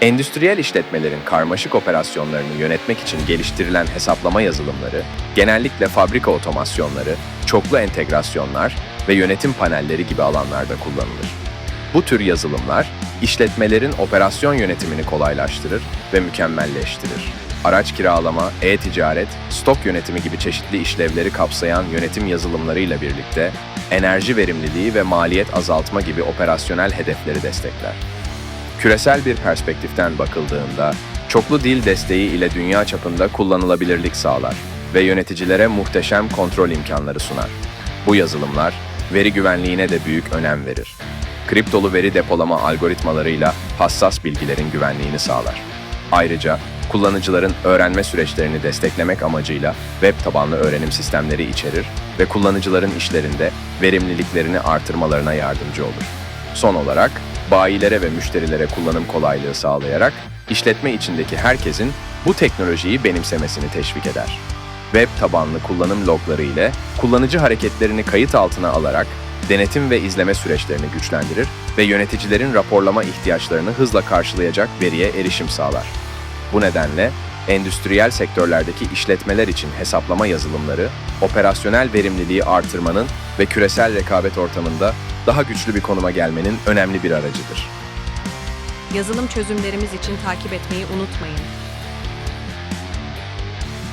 Endüstriyel işletmelerin karmaşık operasyonlarını yönetmek için geliştirilen hesaplama yazılımları, genellikle fabrika otomasyonları, çoklu entegrasyonlar ve yönetim panelleri gibi alanlarda kullanılır. Bu tür yazılımlar, işletmelerin operasyon yönetimini kolaylaştırır ve mükemmelleştirir. Araç kiralama, e-ticaret, stok yönetimi gibi çeşitli işlevleri kapsayan yönetim yazılımlarıyla birlikte enerji verimliliği ve maliyet azaltma gibi operasyonel hedefleri destekler. Küresel bir perspektiften bakıldığında, çoklu dil desteği ile dünya çapında kullanılabilirlik sağlar ve yöneticilere muhteşem kontrol imkanları sunar. Bu yazılımlar, veri güvenliğine de büyük önem verir. Kriptolu veri depolama algoritmalarıyla hassas bilgilerin güvenliğini sağlar. Ayrıca kullanıcıların öğrenme süreçlerini desteklemek amacıyla web tabanlı öğrenim sistemleri içerir ve kullanıcıların işlerinde verimliliklerini artırmalarına yardımcı olur. Son olarak, bayilere ve müşterilere kullanım kolaylığı sağlayarak işletme içindeki herkesin bu teknolojiyi benimsemesini teşvik eder. Web tabanlı kullanım logları ile kullanıcı hareketlerini kayıt altına alarak denetim ve izleme süreçlerini güçlendirir ve yöneticilerin raporlama ihtiyaçlarını hızla karşılayacak veriye erişim sağlar. Bu nedenle endüstriyel sektörlerdeki işletmeler için hesaplama yazılımları, operasyonel verimliliği artırmanın ve küresel rekabet ortamında daha güçlü bir konuma gelmenin önemli bir aracıdır. Yazılım çözümlerimiz için takip etmeyi unutmayın.